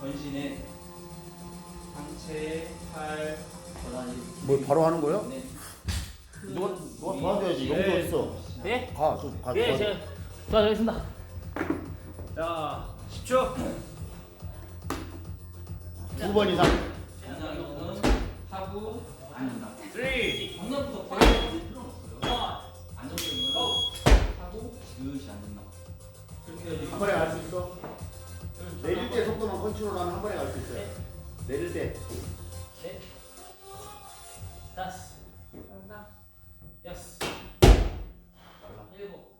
전신에 상체, 팔, 고라니. 뭐 바로 하는 거예요? 네. 누가 누가 도와줘야지. 용도 네. 어딨어? 예? 가, 좀 가. 예, 도와줘. 제가 도와드리겠습니다. 자, 10초. 두 번 이상. 정상은 하고 앉는다. 3, 정면부터 거의 필요 없어요. 안정적인 거 하고 지그시 앉는다. 그렇게 해야지. 한 번에 갈수 있어? 컨트롤하면 한 번에 갈 수 있어요. 내릴 때. 넷, 다섯, 여섯, 일곱,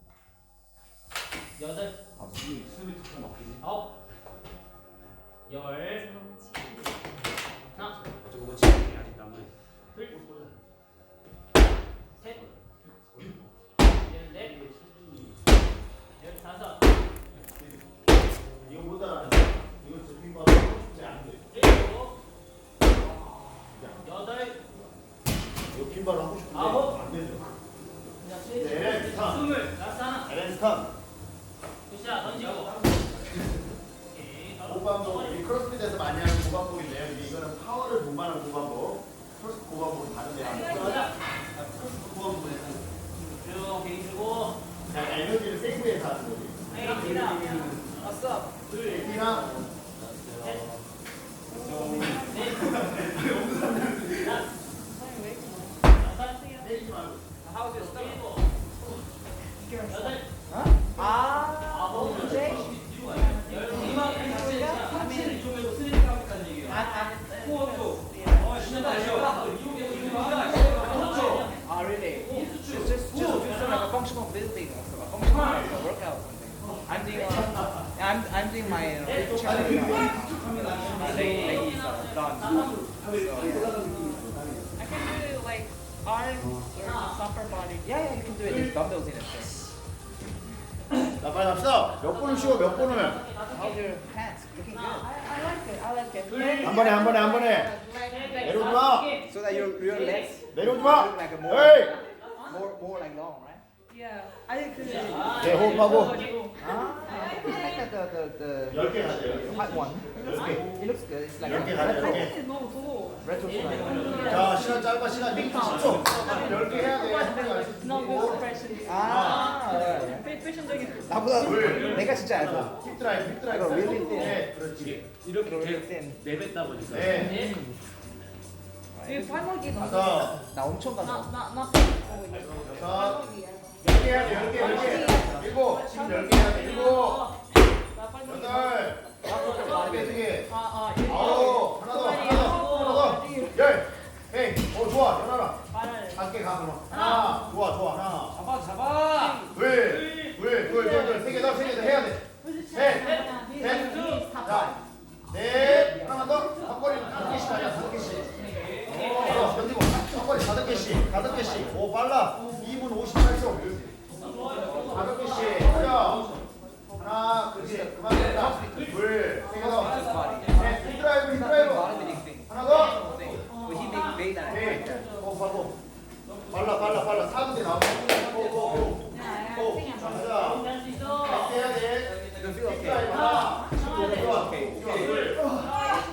여덟, 아, 수비 수비 특성 먹히지. 아홉, 열, 하나, 저거 지금 아직 남은 둘, 셋, 열 넷, 열 다섯, 이거 못 따라. 이거 저기 봐. 안 돼. 일곱, 여덟, 이거 핀바로 하고 싶은데 아홉. 안 되죠. 네, 네, 타. 스물, 라스트 하나, 에렌스턴. 굿샷 던지고. 오케이, 바로 고반복. 덩어리. 우리 크로스핏에서 많이 하는 고반복인데요. 이게 이거는 파워를 분반한 고반복. 크로스 고반복은 다른데. 가자. 크로스 고반복은 쭉 개인 주고. 자, 에너지를 세이브해서 하는 거지. 에이, 갑니다. 왔어. 둘, 에피랑 I can do like arms or upper body. Yeah, yeah, you can do it. There's dumbbells in it. too. 자, 빨리 갑시다. 몇 분을 쉬어, 몇 분을. How's your hands? Looking good. I like it. I like it. 한 번에, 한 번에, 한 번에. 내려오지 마. So that your your legs 내려오지 마. look like a more, 에이. more, more like long, right? Yeah. I could. 네, 호흡하고. Ah, it's like the the the, 열개 가세요. the white one. It looks good. It's like 열개 a 가세요, 열 개. I 너무 더워. retro style. 자, 시간 짧아, 시간 6분 10초. 10개 해야 돼. No good fashion. 아, 패션적인. 나보다 둘. 내가 진짜 얇아. 힙 드라이브, 힙 드라이브. 이거 really thin. 네, 그렇지. 이렇게 thin. 내뱉다 보니까 네. 이 발목이 너무. 다섯, 나 엄청. 나나나 Yeah. 고. 빨라, 빨라, 빨라. 4분대 나오고. 오, 오, 오. 오, 자, 가자. 해야 돼. 하나.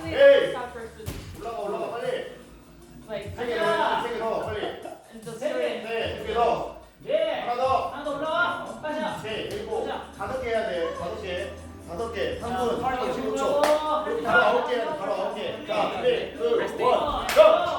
Hey. stop first. 올라가, 올라가, 빨리. Like 세개 더, 세개 더, 빨리. 네, 두개 더. 예. 하나 더. 세, 일곱. 다섯 개 해야 돼. 다섯 개. 다섯 개. 3분 팔 35초. 초. 바로 아홉 개 해야 돼. 바로 아홉 개. 자, 준비. 둘, 원, 고!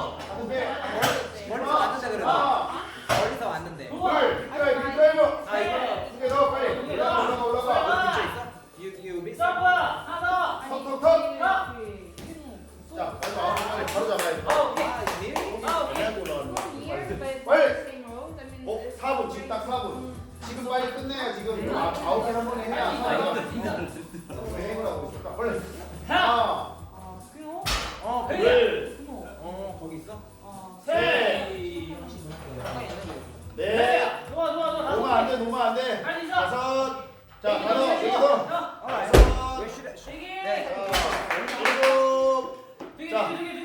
딱 4분. 지금 빨리 끝내야 지금 아, 아홉 개한 번에 해야 왜 해보라고 있을까? 빨리. 하나, 아, 그래요? 어, 네. 둘, 어머. 어 거기 있어? 아, 셋, 넷. 네. 좋아, 좋아, 좋아. 놓으면 안 돼, 놓으면 안 돼. 빨리 있어. 다섯. 자, 다섯, 여기서. Alright. 다섯. Where should I? 세 개. 네. 자, 일곱. 두 개, 자. 두 개, 두 개,